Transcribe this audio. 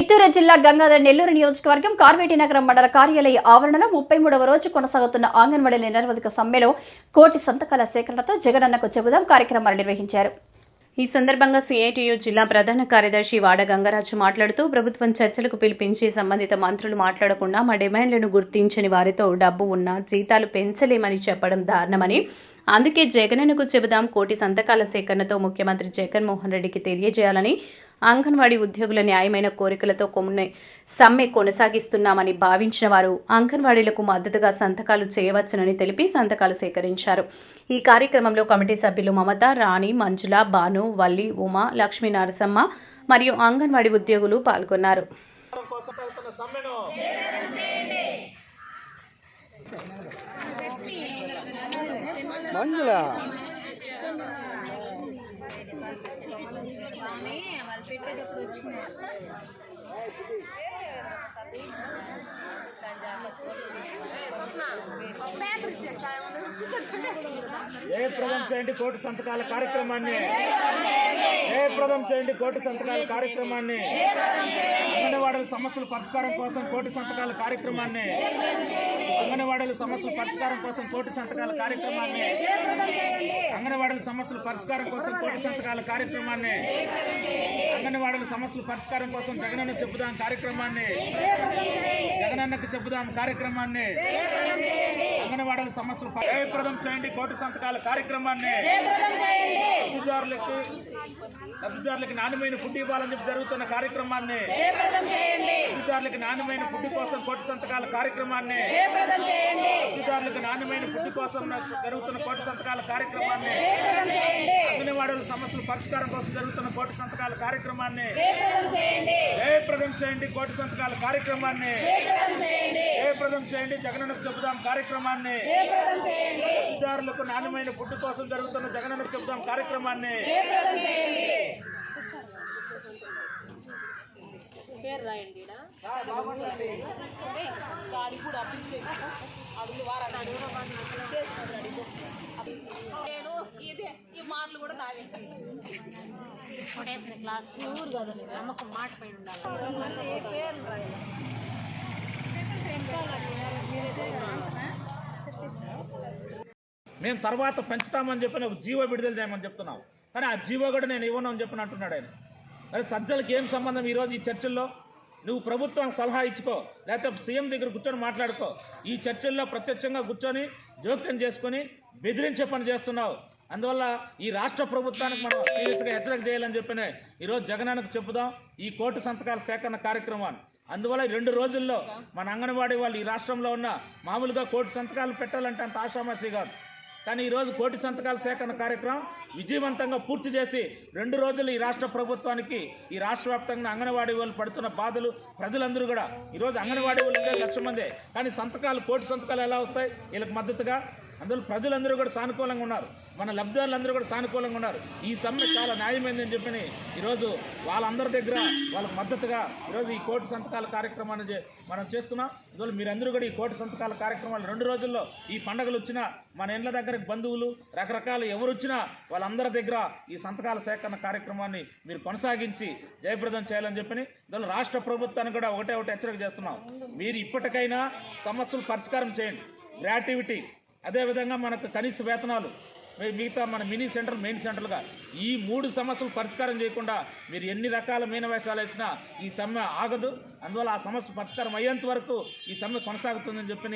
చిత్తూరు జిల్లా గంగాధర నెల్లూరు నియోజకవర్గం కార్వేటి నగరం మండల కార్యాలయ ఆవరణలో ముప్పై మూడవ రోజు కొనసాగుతున్న అంగన్వాడీ నిరవధిక సమ్మెలో కోటి సంతకాల సేకరణతో జగనన్నకు చెబుదాం కార్యక్రమాలు నిర్వహించారు. ఈ సందర్భంగా సిఐటియు జిల్లా ప్రధాన కార్యదర్శి వాడ గంగరాజు మాట్లాడుతూ ప్రభుత్వం చర్చలకు పిలిపించి సంబంధిత మంత్రులు మాట్లాడకుండా మా డిమాండ్లను గుర్తించని వారితో డబ్బు ఉన్నా జీతాలు పెంచలేమని చెప్పడం దారుణమని అందుకే జగనన్నకు చెబుదాం కోటి సంతకాల సేకరణతో ముఖ్యమంత్రి జగన్మోహన్ రెడ్డికి తెలియజేయాలని అంగన్వాడీ ఉద్యోగుల న్యాయమైన కోరికలతో కొన్ని సమ్మె కొనసాగిస్తున్నామని భావించిన వారు అంగన్వాడీలకు మద్దతుగా సంతకాలు చేయవచ్చునని తెలిపి సంతకాలు సేకరించారు. ఈ కార్యక్రమంలో కమిటీ సభ్యులు మమత రాణి మంజుల భాను వల్లి ఉమా లక్ష్మీ నరసమ్మ మరియు అంగన్వాడీ ఉద్యోగులు పాల్గొన్నారు. కోసం సాగుతున్న సమ్మెను మంజుల జయప్రదం చేయండి కోటి సంతకాల కార్యక్రమాన్ని. జయప్రదం చేయండి కోటి సంతకాల కార్యక్రమాన్ని. అంగన్వాడల సమస్యల పరిష్కారం కోసం కోటి సంతకాల కార్యక్రమాన్ని. అంగన్వాడల సమస్యల పరిష్కారం కోసం కోటి సంతకాల కార్యక్రమాన్ని. అంగన్వాడల సమస్యల పరిష్కారం కోసం కోటి సంతకాల కార్యక్రమాన్ని. అంగన్వాడల సమస్యల పరిష్కారం కోసం జగనన్న చెబుదాం కార్యక్రమాన్ని. జగనన్నకు చెబుదాం కార్యక్రమాన్ని. అంగన్వాడల సమస్యలు జయప్రదం చేయండి కోటి సంతకాల కార్యక్రమాన్ని. లబ్ధిదారులకి లబ్ధిదారులకి నాణ్యమైన ఫుడ్ ఇవ్వాలని చెప్పి జరుగుతున్న కార్యక్రమాన్ని. లబ్ధిదారులకి నాణ్యమైన ఫుడ్ కోసం కోటి సంతకాల కార్యక్రమాన్ని. లబ్ధిదారులకు నాణ్యమైన ఫుడ్ కోసం జరుగుతున్న కోటి సంతకాల కార్యక్రమాన్ని. అంగన్వాడీల సమస్యల పరిష్కారం కోసం జరుగుతున్న కోటి సంతకాల కార్యక్రమాన్ని జయప్రదం చేయండి. కోటి సంతకాల కార్యక్రమాన్ని. జయప్రదం చేయండి. జగనన్నకు చెబుదాం కార్యక్రమాన్ని. లబ్ధిదారులకు నాణ్యమైన ఫుడ్ కోసం జరుగుతున్న జగనన్నకు చెబుదాం కార్యక్రమాన్ని. నేను మార్లు కూడా నావే కొట్టేసిన క్లాస్ ఊరు కదా నమ్మకం మాట పైన ఉండాలి. మేము తర్వాత పెంచుతామని చెప్పి ఒక జీవో విడుదల చేయమని చెప్తున్నావు. కానీ ఆ జీవో కూడా నేను ఇవ్వను అని చెప్పిన అంటున్నాడు ఆయన. మరి సజ్జలకి ఏం సంబంధం ఈరోజు ఈ చర్చల్లో? నువ్వు ప్రభుత్వానికి సలహా ఇచ్చుకో. లేకపోతే సీఎం దగ్గర కూర్చొని మాట్లాడుకో. ఈ చర్చల్లో ప్రత్యక్షంగా కూర్చొని జోక్యం చేసుకొని బెదిరించే పని చేస్తున్నావు. అందువల్ల ఈ రాష్ట్ర ప్రభుత్వానికి మనం సీరియస్గా హెచ్చరిక చేయాలని చెప్పిన ఈరోజు జగనానికి చెప్పుదాం. ఈ కోటి సంతకాల సేకరణ కార్యక్రమాన్ని అందువల్ల ఈ రెండు రోజుల్లో మన అంగన్వాడీ వాళ్ళు ఈ రాష్ట్రంలో ఉన్న మామూలుగా కోటి సంతకాలు పెట్టాలంటే అంత ఆషామాషి కాదు. కానీ ఈరోజు కోటి సంతకాల సేకరణ కార్యక్రమం విజయవంతంగా పూర్తి చేసి రెండు రోజులు ఈ రాష్ట్ర ప్రభుత్వానికి ఈ రాష్ట్ర వ్యాప్తంగా అంగన్వాడీ వాళ్ళు పడుతున్న బాధలు ప్రజలందరూ కూడా. ఈరోజు అంగన్వాడీ వాళ్ళు లక్ష మందే. కానీ సంతకాలు కోటి సంతకాలు ఎలా వస్తాయి? వీళ్ళకి మద్దతుగా అందులో ప్రజలందరూ కూడా సానుకూలంగా ఉన్నారు. మన లబ్ధిదారులందరూ కూడా సానుకూలంగా ఉన్నారు. ఈ సమ్మె చాలా న్యాయమైందని చెప్పని ఈరోజు వాళ్ళందరి దగ్గర వాళ్ళకి మద్దతుగా ఈరోజు ఈ కోటి సంతకాల కార్యక్రమాన్ని మనం చేస్తున్నాం. అందువల్ల మీరందరూ కూడా ఈ కోటి సంతకాల కార్యక్రమాలు రెండు రోజుల్లో ఈ పండగలు వచ్చినా మన ఇండ్ల దగ్గరకు బంధువులు రకరకాల ఎవరు వచ్చినా వాళ్ళందరి దగ్గర ఈ సంతకాల సేకరణ కార్యక్రమాన్ని మీరు కొనసాగించి జయప్రదం చేయాలని చెప్పని అందువల్ల రాష్ట్ర ప్రభుత్వాన్ని కూడా ఒకటే ఒకటి హెచ్చరిక చేస్తున్నాం. మీరు ఇప్పటికైనా సమస్యలు పరిష్కారం చేయండి. గ్రాటివిటీ అదేవిధంగా మనకు కనీస వేతనాలు మిగతా మన మినీ సెంటర్ మెయిన్ సెంటర్లుగా ఈ మూడు సమస్యలు పరిష్కారం చేయకుండా మీరు ఎన్ని రకాల మీనవేషాలు వేసినా ఈ సమ్మె ఆగదు. అందువల్ల ఆ సమస్య పరిష్కారం అయ్యేంత వరకు ఈ సమ్మె కొనసాగుతుందని చెప్పి